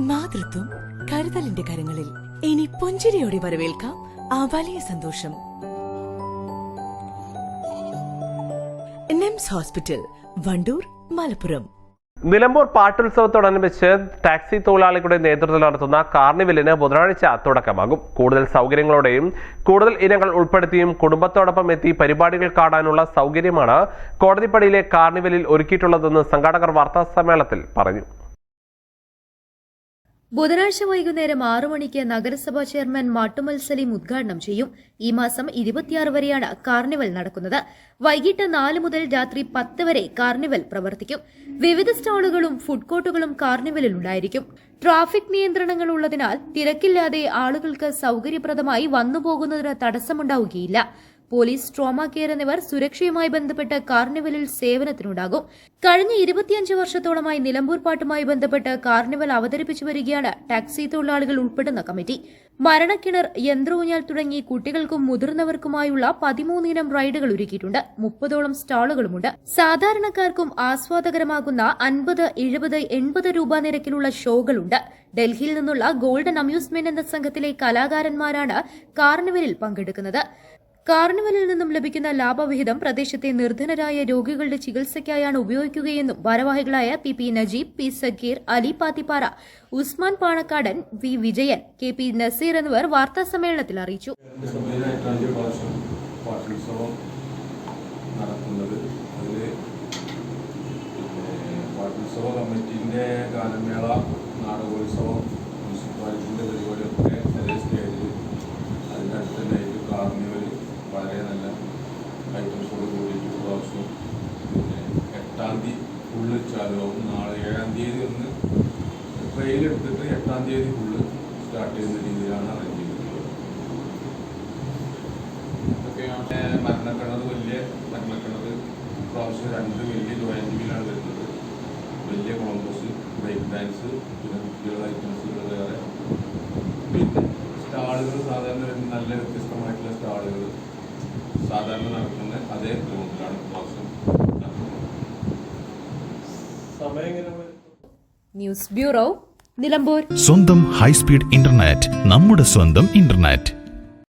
മാതൃത്വം കരുതലിന്റെ കരങ്ങളിൽ. ഇനി പുഞ്ചിരിയോടെ വരവേൽക്കാം ആ വലിയ സന്തോഷം. NIMS hospital Wandoor Malappuram. Nilambur പാട്ടുത്സവത്തോടനുബന്ധിച്ച് ടാക്സി തൊഴിലാളികളുടെ നേതൃത്വത്തിൽ നടത്തുന്ന കാർണിവലിന് ബുധനാഴ്ച തുടക്കമാകും. കൂടുതൽ സൗകര്യങ്ങളോടെയും കൂടുതൽ ഇനങ്ങൾ ഉൾപ്പെടുത്തിയും കുടുംബത്തോടൊപ്പം എത്തി പരിപാടികൾ കാണാനുള്ള സൗകര്യമാണ് കോടതിപ്പടിയിലെ കാർണിവലിൽ ഒരുക്കിയിട്ടുള്ളതെന്ന് സംഘാടകർ വാർത്താ സമ്മേളനത്തിൽ പറഞ്ഞു. ബുധനാഴ്ച വൈകുന്നേരം ആറു മണിക്ക് നഗരസഭാ ചെയർമാൻ മാട്ടുമൽ സലീം ഉദ്ഘാടനം ചെയ്യും. ഈ മാസം ഇരുപത്തിയാറ് വരെയാണ് കാർണിവൽ നടക്കുന്നത്. വൈകിട്ട് നാല് മുതൽ രാത്രി പത്ത് വരെ കാർണിവൽ പ്രവർത്തിക്കും. വിവിധ സ്റ്റാളുകളും ഫുഡ് കോർട്ടുകളും കാർണിവലിൽ ഉണ്ടായിരിക്കും. ട്രാഫിക് നിയന്ത്രണങ്ങൾ ഉള്ളതിനാൽ തിരക്കില്ലാതെ ആളുകൾക്ക് സൌകര്യപ്രദമായി വന്നുപോകുന്നതിന് തടസ്സമുണ്ടാവുകയില്ല. പോലീസ് ട്രോമ കെയർ എന്നിവർ സുരക്ഷയുമായി ബന്ധപ്പെട്ട് കാർണിവലിൽ സേവനത്തിനുണ്ടാകും. കഴിഞ്ഞ ഇരുപത്തിയഞ്ച് വർഷത്തോളമായി നിലമ്പൂർ പാട്ടുമായി ബന്ധപ്പെട്ട് കാർണിവൽ അവതരിപ്പിച്ചു വരികയാണ് ടാക്സി തൊഴിലാളികൾ ഉൾപ്പെടുന്ന കമ്മിറ്റി. മരണക്കിണർ യന്ത്രഊഞ്ഞാൽ തുടങ്ങി കുട്ടികൾക്കും മുതിർന്നവർക്കുമായുള്ള പതിമൂന്നിനം റൈഡുകൾ ഒരുക്കിയിട്ടുണ്ട്. മുപ്പതോളം സ്റ്റാളുകളുമുണ്ട്. സാധാരണക്കാർക്കും ആസ്വാദകരമാകുന്ന അൻപത് എഴുപത് എൺപത് രൂപ നിരക്കിലുള്ള ഷോകളുണ്ട്. ഡൽഹിയിൽ നിന്നുള്ള ഗോൾഡൻ അമ്യൂസ്മെന്റ് എന്ന സംഘത്തിലെ കലാകാരന്മാരാണ് കാർണിവലിൽ പങ്കെടുക്കുന്നത്. കാർണിവലിൽ നിന്നും ലഭിക്കുന്ന ലാഭവിഹിതം പ്രദേശത്തെ നിർധനരായ രോഗികളുടെ ചികിത്സയ്ക്കായാണ് ഉപയോഗിക്കുകയെന്നും ഭാരവാഹികളായ P P Najeeb P Sakeer Ali Pathippara Usman Panakkadan V Vijayan K P Naseer എന്നിവർ വാർത്താ സമ്മേളനത്തിൽ അറിയിച്ചു. കമ്മിറ്റിന്റെ പ്രാവശ്യം വളരെ നല്ല ഐറ്റംസോട് കൂടിയിട്ട് പ്രാവശ്യം പിന്നെ എട്ടാം തീയതി ഫുള്ള് ചാലുവാകും നാളെ ഏഴാം തീയതി ഒന്ന് ട്രെയിൻ എടുത്തിട്ട് എട്ടാം തീയതി ഫുള്ള് സ്റ്റാർട്ട് ചെയ്യുന്ന രീതിയിലാണ് അറേഞ്ച് ചെയ്തിട്ടുള്ളത്. ഇതൊക്കെയാണ് മരണക്കിണർ വലിയ മരണക്കിണർ പ്രാവശ്യം രണ്ട് വലിയ വീലാണ് വരുന്നത്. വലിയ കോമ്പസ് ബ്രേക്ക് ഡാൻസ് പിന്നെ കുട്ടികളുടെ ഐറ്റംസുകൾ വേറെ. പിന്നെ സ്റ്റാളുകൾ സാധാരണ നല്ല വ്യത്യസ്തമായിട്ടുള്ള സ്റ്റാളുകൾ സാധാരണ നടക്കുന്ന അതേ ഗ്രൗണ്ടിലാണ് എങ്ങനെ ന്യൂസ് ബ്യൂറോ നിലമ്പൂർ. സ്വന്തം ഹൈസ്പീഡ് ഇന്റർനെറ്റ് നമ്മുടെ സ്വന്തം ഇന്റർനെറ്റ്.